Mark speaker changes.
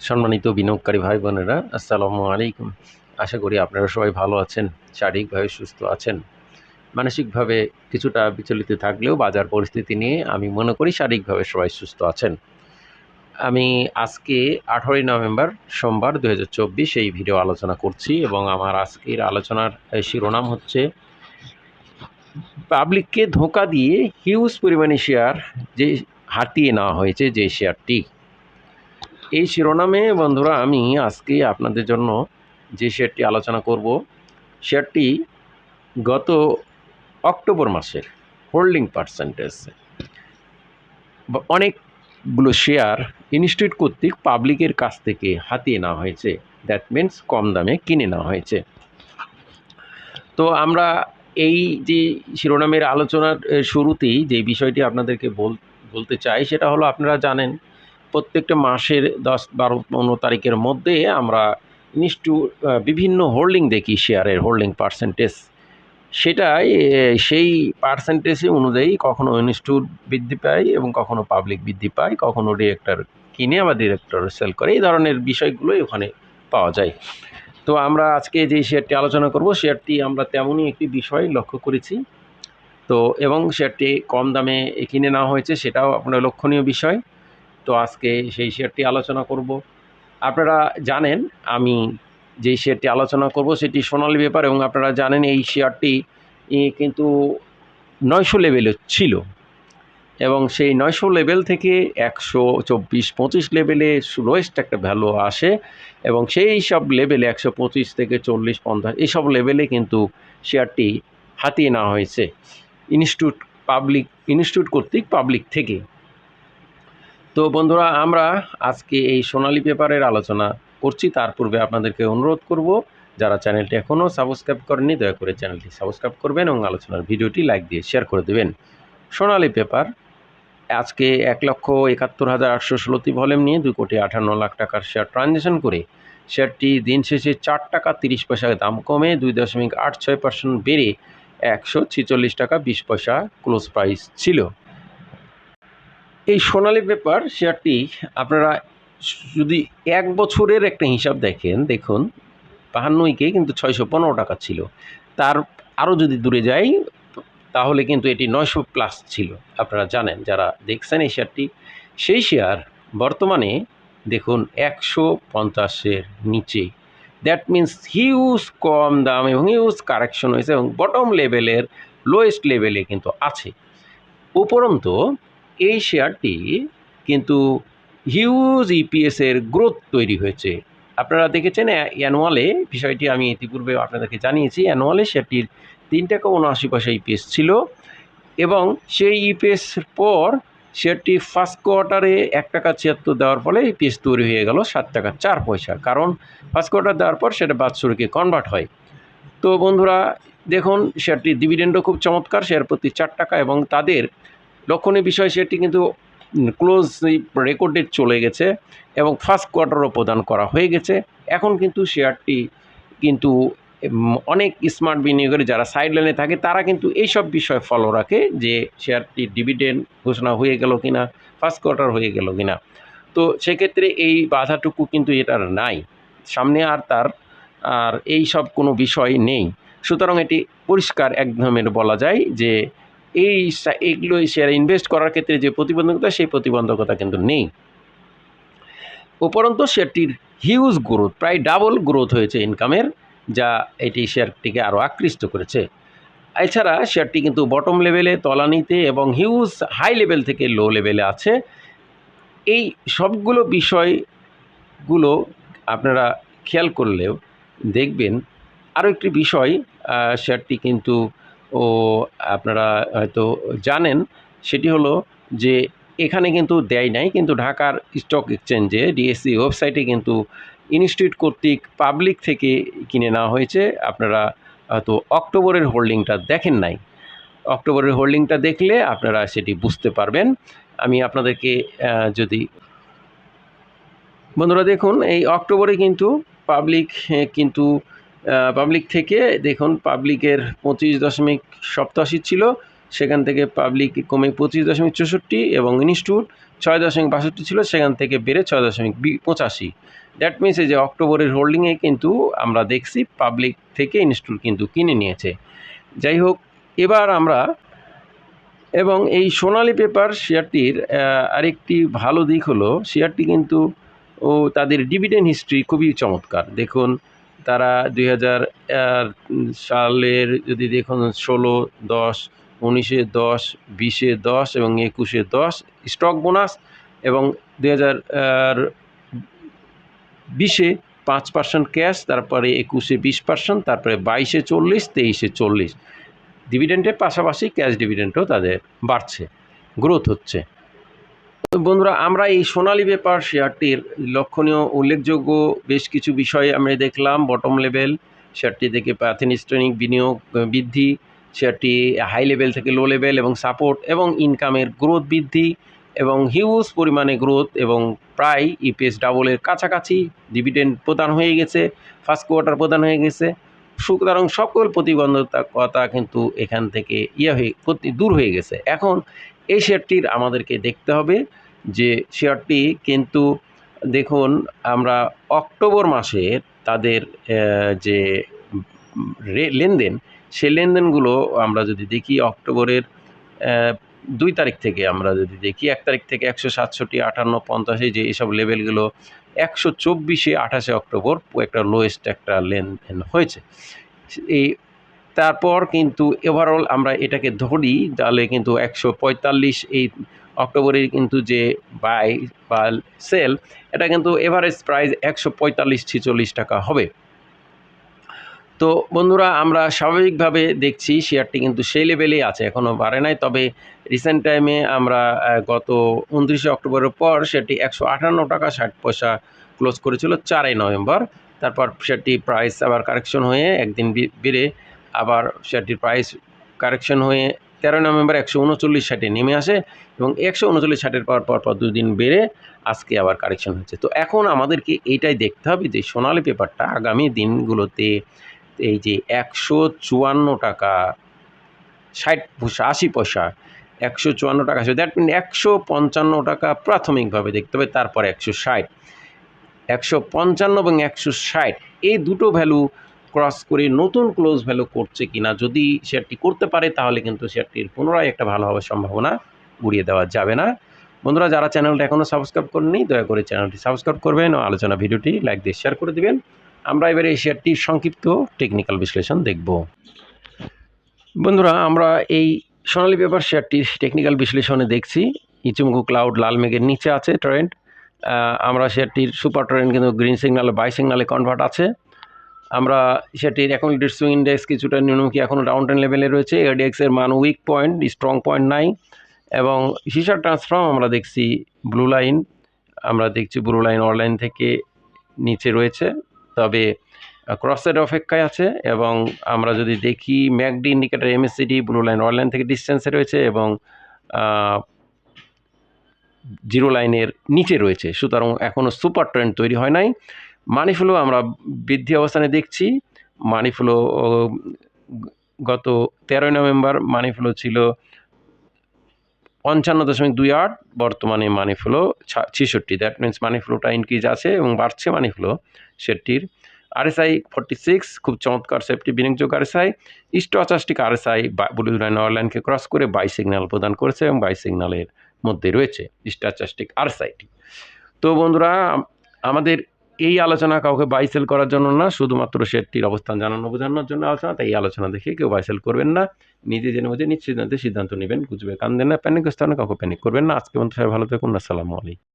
Speaker 1: সম্মানিত বিনিয়োগকারী ভাই বোনেরা আসসালামু আলাইকুম। আশা করি আপনারা সবাই ভালো আছেন, শারীরিকভাবে সুস্থ আছেন। মানসিকভাবে কিছুটা বিচলিত থাকলেও বাজার পরিস্থিতি নিয়ে আমি মনে করি শারীরিকভাবে সবাই সুস্থ আছেন। আমি আজকে আঠারোই নভেম্বর, সোমবার দু হাজার চব্বিশ এই ভিডিও আলোচনা করছি এবং আমার আজকের আলোচনার শিরোনাম হচ্ছে, পাবলিককে ধোঁকা দিয়ে হিউজ পরিমাণে শেয়ার যে হাতিয়ে নেওয়া হয়েছে যে শেয়ারটি এই শিরোনামে বন্ধুরা আমি আজকে আপনাদের জন্য যে শেয়ারটি আলোচনা করব, শেয়ারটি গত অক্টোবর মাসের হোল্ডিং পার্সেন্টেজ অনেকগুলো শেয়ার ইনস্টিটিউট কর্তৃক পাবলিকের কাছ থেকে হাতিয়ে নেওয়া হয়েছে। দ্যাট মিন্স কম দামে কিনে নেওয়া হয়েছে। তো আমরা এই যে শিরোনামের আলোচনার শুরুতেই যে বিষয়টি আপনাদেরকে বল, বলতে চাই, সেটা হলো আপনারা জানেন প্রত্যেকটা মাসের দশ বারো, পনেরো তারিখের মধ্যে আমরা ইনস্টিটিউট বিভিন্ন হোল্ডিং দেখি শেয়ারের হোল্ডিং পার্সেন্টেজ। সেটাই সেই পার্সেন্টেজ অনুযায়ী কখনো ইনস্টিটিউট বৃদ্ধি পায় এবং কখনো পাবলিক বৃদ্ধি পায়, কখনো ডিরেক্টর কিনে আবার ডিরেক্টর সেল করে। এই ধরনের বিষয়গুলোই ওখানে পাওয়া যায়। তো আমরা আজকে যে শেয়ারটি আলোচনা করব, শেয়ারটি আমরা তেমনই একটি বিষয় লক্ষ্য করেছি। তো, এবং শেয়ারটি কম দামে কিনে নেওয়া হয়েছে, সেটাও আপনার লক্ষণীয় বিষয়। তো আজকে সেই শেয়ারটি আলোচনা করব। আপনারা জানেন, আমি যেই শেয়ারটি আলোচনা করব সেটি সোনালী ব্যাপার এবং আপনারা জানেন এই শেয়ারটি কিন্তু নয়শো লেভেলে ছিল এবং সেই নয়শো লেভেল থেকে একশো চব্বিশ পঁচিশ লেভেলে লোয়েস্ট একটা ভ্যালু আসে এবং সেই সব লেভেলে একশো পঁচিশ থেকে চল্লিশ পঞ্চাশ এইসব লেভেলে কিন্তু শেয়ারটি হাতিয়ে নেওয়া হয়েছে। ইনস্টিটিউট পাবলিক, ইনস্টিটিউট কর্তৃক পাবলিক থেকে। তো বন্ধুরা, আমরা আজকে এই সোনালি পেপারের আলোচনা করছি। তার পূর্বে আপনাদেরকে অনুরোধ করব, যারা চ্যানেলটি এখনও সাবস্ক্রাইব করেননি, দয়া করে চ্যানেলটি সাবস্ক্রাইব করবেন এবং আলোচনার ভিডিওটি লাইক দিয়ে শেয়ার করে দেবেন। সোনালি পেপার, আজকে এক লক্ষ একাত্তর হাজার আটশো ষোলোটি ভলিউম নিয়ে দুই কোটি আঠান্ন লাখ টাকার শেয়ার ট্রানজ্যাকশন করে শেয়ারটি দিন শেষে চার টাকা তিরিশ পয়সা দাম কমে দুই দশমিক আট ছয় পার্সেন্ট বেড়ে একশো ছেচল্লিশ টাকা বিশ পয়সা ক্লোজ প্রাইস ছিল। এই সোনালি পেপার শেয়ারটি আপনারা যদি এক বছরের একটা হিসাব দেখেন, দেখুন বাহান্ন বাহান্নইকে কিন্তু ছয়শো পনেরো টাকা ছিল। তার আরও যদি দূরে যাই, তাহলে কিন্তু এটি নয়শো প্লাস ছিল। আপনারা জানেন, যারা দেখছেন এই শেয়ারটি সেই শেয়ার বর্তমানে দেখুন একশো পঞ্চাশের নিচে। দ্যাট মিন্স হিউজ কম দাম এবং হিউজ কারেকশন হয়েছে এবং বটম লেভেলের লোয়েস্ট লেভেলে কিন্তু আছে। উপরন্তু এই শেয়ারটি কিন্তু হিউজ ইপিএসের গ্রোথ তৈরি হয়েছে। আপনারা দেখেছেন অ্যানুয়ালে বিষয়টি আমি ইতিপূর্বে আপনাদেরকে জানিয়েছি অ্যানুয়ালে শেয়ারটির তিন টাকা উনআশি পয়সা ইপিএস ছিল এবং সেই ইপিএসের পর শেয়ারটি ফার্স্ট কোয়ার্টারে এক টাকা ছিয়াত্তর দেওয়ার ফলে ইপিএস তৈরি হয়ে গেল সাত টাকা চার পয়সা। কারণ ফার্স্ট কোয়ার্টার দেওয়ার পর সেটা বাৎসরিকে কনভার্ট হয়। তো বন্ধুরা, দেখুন, শেয়ারটির ডিভিডেন্ডও খুব চমৎকার, শেয়ার প্রতি চার টাকা এবং তাদের লক্ষণীয় বিষয় সেটি কিন্তু ক্লোজ রেকর্ডেড চলে গেছে এবং ফার্স্ট কোয়ার্টারও প্রদান করা হয়ে গেছে। এখন কিন্তু শেয়ারটি কিন্তু অনেক স্মার্ট বিনিয়োগের যারা সাইড লাইনে থাকে, তারা কিন্তু এইসব বিষয় ফলো রাখে যে শেয়ারটি ডিভিডেন্ড ঘোষণা হয়ে গেল কিনা ফার্স্ট কোয়ার্টার হয়ে গেল কিনা। তো সেক্ষেত্রে এই বাধাটুকু কিন্তু এটার নাই। সামনে আর তার, আর এই সব কোনো বিষয় নেই। সুতরাং এটি পরিষ্কার এক ধরনের বলা যায় যে এই এইগুলো শেয়ারে ইনভেস্ট করার ক্ষেত্রে যে প্রতিবন্ধকতা, সেই প্রতিবন্ধকতা কিন্তু নেই। উপরন্ত শেয়ারটির হিউজ গ্রোথ প্রায় ডাবল গ্রোথ হয়েছে ইনকামের যা এটি শেয়ারটিকে আরও আকৃষ্ট করেছে। এছাড়া শেয়ারটি কিন্তু বটম লেভেলে তলানিতে এবং হিউজ হাই লেভেল থেকে লো লেভেলে আছে। এই সবগুলো বিষয়গুলো আপনারা খেয়াল করলেও দেখবেন। আরও একটি বিষয় শেয়ারটি কিন্তু ও আপনারা হয়তো জানেন, সেটি হলো যে এখানে কিন্তু দেয় নাই, কিন্তু ঢাকার স্টক এক্সচেঞ্জে ডিএসসি ওয়েবসাইটে কিন্তু ইনস্টিটিউট কর্তৃক পাবলিক থেকে কিনে নেওয়া হয়েছে। আপনারা হয়তো অক্টোবরের হোল্ডিংটা দেখেন নাই। অক্টোবরের হোল্ডিংটা দেখলে আপনারা সেটি বুঝতে পারবেন। আমি আপনাদেরকে যদি বন্ধুরা দেখুন, এই অক্টোবরে কিন্তু পাবলিক পাবলিক থেকে দেখুন পাবলিকের পঁচিশ দশমিক সপ্তাশি ছিল, সেখান থেকে পাবলিক কমে পঁচিশ দশমিক চৌষট্টি এবং ইনস্টিটিউট ছয় দশমিক বাষট্টি ছিল, সেখান থেকে বেড়ে ছয় দশমিক পঁচাশি। দ্যাট মিনস যে অক্টোবরের হোল্ডিংয়ে কিন্তু আমরা দেখছি পাবলিক থেকে ইনস্টিটিউট কিন্তু কিনে নিয়েছে। যাই হোক, এবার আমরা এবং এই সোনালী পেপার শেয়ারটির আরেকটি ভালো দিক হলো শেয়ারটি কিন্তু ও তাদের ডিভিডেন্ড হিস্ট্রি খুবই চমৎকার। দেখুন তারা দুই হাজার সালের যদি দেখুন ষোলো, দশ, উনিশে দশ, বিশে দশ এবং একুশে দশ স্টক বোনাস এবং দুই হাজার বিশে পাঁচ পার্সেন্ট ক্যাশ তারপরে একুশে বিশ পার্সেন্ট তারপরে বাইশে চল্লিশ, তেইশে চল্লিশ। ডিভিডেন্ডের পাশাপাশি ক্যাশ ডিভিডেন্ডও তাদের বাড়ছে গ্রোথ হচ্ছে। বন্ধুরা, আমরা এই সোনালী পেপার শেয়ারটির লক্ষণীয়, উল্লেখযোগ্য বেশ কিছু বিষয় আমরা দেখলাম। বটম লেভেল শেয়ারটি থেকে প্যাথিনিস্টনিক বিনিয়োগ, বৃদ্ধি শেয়ারটি হাই লেভেল থেকে লো লেভেল এবং সাপোর্ট এবং ইনকামের গ্রোথ বৃদ্ধি এবং হিউজ পরিমাণে গ্রোথ এবং প্রায় ইপিএস ডাবলের কাছাকাছি ডিভিডেন্ড প্রদান হয়ে গেছে ফার্স্ট কোয়ার্টার প্রদান হয়ে গেছে। সুতরাং সকল প্রতিবন্ধকতা কিন্তু এখান থেকে ইয়ে হয়ে দূর হয়ে গেছে। এখন এই শেয়ারটির আমাদেরকে দেখতে হবে। যে শেয়ারটি কিন্তু দেখুন, আমরা অক্টোবর মাসে তাদের যে লেনদেন সে লেনদেনগুলো আমরা যদি দেখি অক্টোবরের দুই তারিখ থেকে আমরা যদি দেখি, এক তারিখ থেকে একশো সাতষট্টি, আটান্ন, পঞ্চাশে যে এইসব লেভেলগুলো একশো চব্বিশে আঠাশে অক্টোবর একটা লোয়েস্ট একটা লেনদেন হয়েছে। এই, তারপর কিন্তু ওভারঅল আমরা এটাকে ধরি, তাহলে কিন্তু একশো পঁয়তাল্লিশ, এই অক্টোবরের কিন্তু যে বাই বা সেল এটা কিন্তু এভারেজ প্রাইস একশো পঁয়তাল্লিশ টাকা হবে। তো বন্ধুরা, আমরা স্বাভাবিকভাবে দেখছি শেয়ারটি কিন্তু সেই লেভেলেই আছে এখনও বাড়ে নাই। তবে রিসেন্ট টাইমে আমরা গত উনত্রিশে অক্টোবরের পর সেটি একশো আটান্ন টাকা ষাট পয়সা ক্লোজ করেছিল চারই নভেম্বর। তারপর শেয়ারটি প্রাইস আবার কারেকশন হয়ে একদিন বেড়ে আবার শেয়ারটির প্রাইস কারেকশন হয়ে তেরোই নভেম্বর একশো উনচল্লিশ ষাটে নেমে আসে এবং একশো উনচল্লিশ ষাটের পর পর পর দুদিন বেড়ে আজকে আবার কারেকশন হচ্ছে। তো এখন আমাদেরকে এইটাই দেখতে হবে যে সোনালি পেপারটা আগামী দিনগুলোতে এই যে একশো চুয়ান্ন টাকা, ষাট পয়সা, আশি পয়সা, একশো চুয়ান্ন টাকা আসবে দ্যাট মিন একশো পঞ্চান্ন টাকা প্রাথমিকভাবে দেখতে হবে, তারপর একশো ষাট, একশো পঞ্চান্ন এবং একশো ষাট, এই দুটো ভ্যালু ক্রস করে নতুন ক্লোজ ভ্যালু করছে কিনা, যদি শেয়ারটি করতে পারে, তাহলে কিন্তু শেয়ারটির পুনরায় একটা ভালো হওয়ার সম্ভাবনা উড়িয়ে দেওয়া যাবে না। বন্ধুরা, যারা চ্যানেলটা এখনও সাবস্ক্রাইব করেননি, দয়া করে চ্যানেলটি সাবস্ক্রাইব করবেন ও আলোচনা ভিডিওটি লাইক দিয়ে শেয়ার করে দিবেন। আমরা এবারে এই শেয়ারটির সংক্ষিপ্ত টেকনিক্যাল বিশ্লেষণ দেখব। বন্ধুরা, আমরা এই সোনালী পেপার শেয়ারটির টেকনিক্যাল বিশ্লেষণে দেখছি, ইচুমকু ক্লাউড লাল মেঘের নিচে আছে ট্রেন্ড আমরা শেয়ারটির সুপার ট্রেন্ড কিন্তু গ্রিন সিগনালে বাই সিগনালে কনভার্ট আছে। আমরা সেটির এখন লিডার সুইং ইন্ডেক্স কিছুটা নিম্নমুখী এখনও ডাউন টেন লেভেলে রয়েছে। এডিএক্সের মান উইক পয়েন্ট স্ট্রং পয়েন্ট নাই এবং সিসার ট্রান্সফর্ম আমরা দেখছি ব্লু লাইন আমরা দেখছি ব্লু লাইন অনলাইন থেকে নিচে রয়েছে। তবে ক্রসের অপেক্ষায় আছে এবং আমরা যদি দেখি MACD indicator MSCD blue line online থেকে ডিস্টেন্সে রয়েছে এবং জিরো লাইনের নিচে রয়েছে। সুতরাং এখনও সুপার ট্রেন্ড তৈরি হয় নাই। মানি ফ্লো আমরা বৃদ্ধি অবস্থানে দেখছি। মানি ফ্লো গত তেরোই নভেম্বর মানি ফ্লো ছিল পঞ্চান্ন দশমিক দুই আট, বর্তমানে মানি ফ্লো ছেষট্টি। দ্যাট মিনস মানি ফ্লোটা ইনক্রিজ আছে এবং বাড়ছে মানি ফ্লো সেটির আরএসআই ফর্টি সিক্স খুব চমৎকার safety বিনিয়োগযোগ RSI stochastic RSI blue line অনলাইনকে cross করে বাই সিগন্যাল প্রদান করেছে এবং বাই সিগন্যালের মধ্যে রয়েছে স্টচাস্টিক আরএসআইটি তো বন্ধুরা আমাদের এই আলোচনা কাউকে বাইসেল করার জন্য না, শুধুমাত্র শেয়ারটির অবস্থান জানানো বোঝানোর জন্য আলোচনা, তাই এই আলোচনা দেখে কেউ বাইসেল করবেন না। নিজে জেনে বুঝে, নিজ সিদ্ধান্তে সিদ্ধান্ত নেবেন বুঝবে কান দেন না প্যানিক স্থানে কাউকে প্যানিক করবেন না। আজকে বন্ধু সবাই ভালো থাকুন, আসসালামু আলাইকুম।